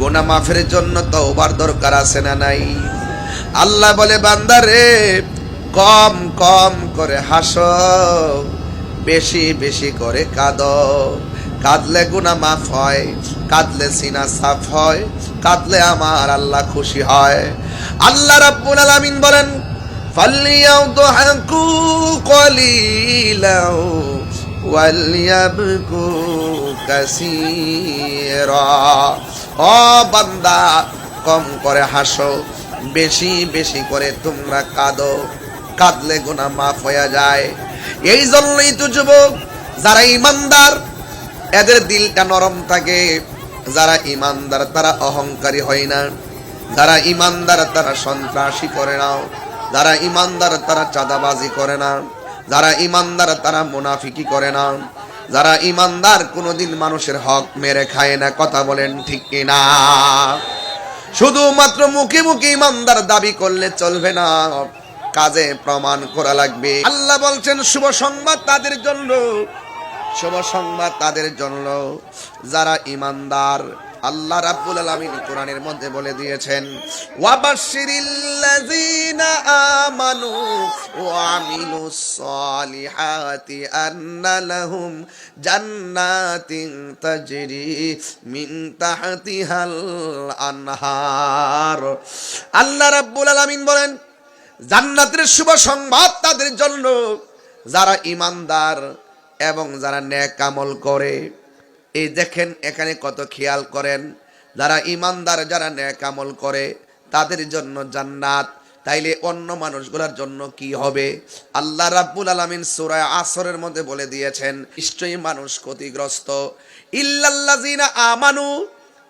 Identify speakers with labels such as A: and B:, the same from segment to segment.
A: গোনা মাফের জন্য তওবার দরকার আছে না নাই? আল্লাহ বলে বান্দারে কম কম করে হাস, বেশি বেশি করে কাদ। কাঁদলে গুনা মাফ হয়, কাঁদলে সিনা সাফ হয়, কাঁদলে আমার আল্লাহ খুশি হয়। আল্লাহ রাব্বুল আলামিন বলেন ফাল্লিয়াও তো কলিলাউ কলিলাও, ওয়ালিয়াবকু কাসীরা। ও বান্দা, কম করে হাসো, বেশি বেশি করে তোমরা কাঁদো। কাঁদলে গোনা মাফ হয়ে যায়। এই জন্যই তো যুবক, যারা ইমানদার এদের দিলটা নরম থাকে। যারা ইমানদার তারা অহংকারী হয় না। যারা ইমানদার তারা সন্ত্রাসী করে না। যারা ইমানদার তারা চাঁদাবাজি করে না। যারা ইমানদার তারা মুনাফিকি করে না। যারা ইমানদার কোনোদিন মানুষের হক মেরে খায় না। কথা বলেন ঠিক কিনা? শুধুমাত্র মুখে মুখে ইমানদার দাবি করলে চলবে না। কাজে প্রমাণ করা লাগবে। আল্লাহ বলছেন, শুভ সংবাদ তাদের জন্য। শুভ সংবাদ তাদের জন্য। যারা ইমানদার আল্লাহ রাব্বুল আলামিন কোরআনের মধ্যে বলে দিয়েছেন, ওয়াবাশশিরিল্লাযীনা আমানু ওয়া আমিলুস সালিহাতি আন্না লাহুম জান্নাতিন তাজরি মিন তাহতিহাল আনহার। আল্লাহ রাব্বুল আলামিন বলেন, জান্নাতের শুভ সংবাদ তাদের জন্য। যারা ইমানদার এবং যারা ন্যাক আমল করে এই দেখেন, এখানে কত খেয়াল করেন, যারা ইমানদার, যারা ন্যাক আমল করে, তাদের জন্য জান্নাত। তাইলে অন্য মানুষগুলোর জন্য কি হবে? আল্লাহ রাব্বুল আলামিন সূরা আসরের মধ্যে বলে দিয়েছেন, নিশ্চয়ই মানুষ ক্ষতিগ্রস্ত। ইল্লাল্লাযিনা আমানু,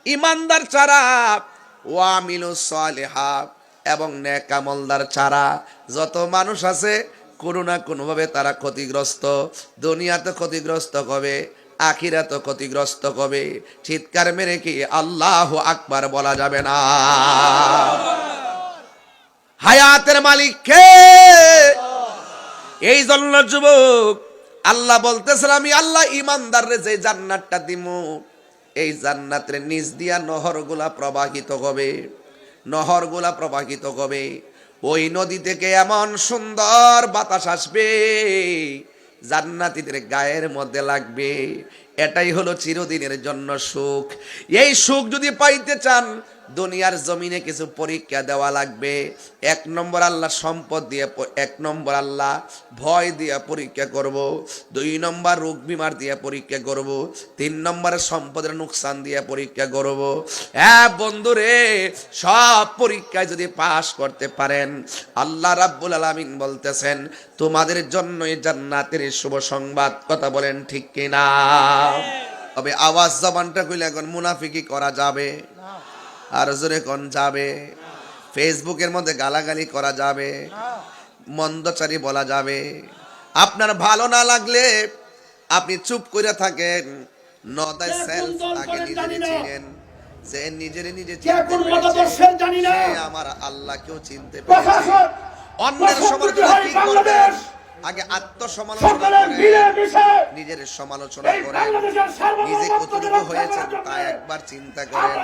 A: ইমানদার ছাড়া ওয়ামিলু সালিহা, এবং ন্যাক আমলদার ছাড়া যত মানুষ আছে, কোনো না কোনোভাবে তারা ক্ষতিগ্রস্ত। দুনিয়াতে ক্ষতিগ্রস্ত হবে আখিরাতে ক্ষতিগ্রস্ত হবে। চিৎকার মেরে কি আল্লাহ আকবার বলা যাবে না। হায়াতের মালিক কে? এই জন্য যুবক, আল্লাহ বলতেছেন, আমি আল্লাহ ইমানদাররে যে জান্নাতটা দিব এই জান্নাতের নিচ দিয়া নহরগুলা প্রবাহিত হবে, নহরগুলা প্রবাহিত হবে। ওই নদী থেকে এমন সুন্দর বাতাস আসবে জান্নাতীদের গায়ের মধ্যে লাগবে। এটাই হলো চিরদিনের জন্য সুখ। এই সুখ যদি পাইতে চান দুনিয়ার জমিনে কিছু পরীক্ষা দেওয়া লাগবে। এক নম্বর আল্লাহ সম্পদ দিয়ে এক নম্বর আল্লাহ ভয় দিয়ে পরীক্ষা করব। দুই নম্বর রোগ বিমার দিয়ে পরীক্ষা করব। তিন নম্বর সম্পদের নুকসান দিয়ে পরীক্ষা করব। হ্যাঁ বন্ধুরে সব পরীক্ষায় যদি পাশ করতে পারেন আল্লাহ রাব্বুল আলামিন বলতেছেন তোমাদের জন্যই জান্নাতের শুভ সংবাদ। কথা বলেন ঠিক কিনা? তবে আওয়াজ জবানটা কইলে এখন মুনাফিকি করা যাবে। আর জোরে কোন যাবে? ফেসবুকের মধ্যে গালাগালি করা যাবে মন্দচারী বলা যাবে। আপনার ভালো না লাগলে আপনি চুপ করে থাকেন। নদায় সেলফ আগে নিজেরে চিনেন। যে নিজের নিজে চিনতে আমার আল্লাহকেও চিনতে পেরেছে। অন্যের সমালোচনা কি
B: বাংলাদেশ।
A: করবেন আগে আত্মসমালোচনা করে নিজের সমালোচনা করেন নিজে কতটুকু হয়েছেন তা একবার চিন্তা করেন।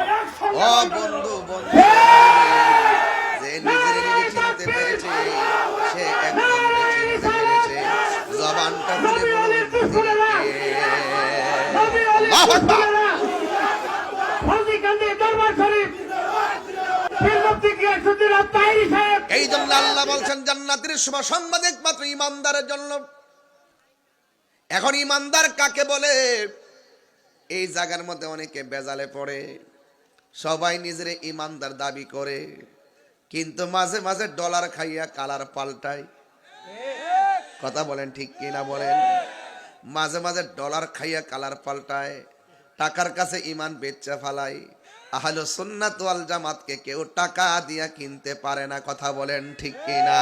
A: ও বন্ধু বন্ধু। যে নিজের নিজে চিনতে পেরেছে সে একজনকে চিনতে পেরেছে। জবানটা খুলে বলুন আল্লাহু আকবার। বলছেন, জান্নাতের শুভ সংবাদ একমাত্র ইমানদারের জন্য। এখন ইমানদার কাকে বলে? এই জায়গার মধ্যে অনেকে বেজালে পড়ে, সবাই নিজের ইমানদার দাবি করে, কিন্তু মাঝে মাঝে ডলার খাইয়া কালার পাল্টায়। কথা বলেন ঠিক কিনা বলেন? মাঝে মাঝে ডলার খাইয়া কালার পাল্টায়, টাকার কাছে ইমান বেচা ফালাই আহলে সুন্নাত ওয়াল জামাতকে কেউ টাকা দিয়া কিনতে পারে না কথা বলেন ঠিক কিনা?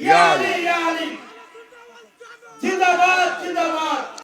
A: Ya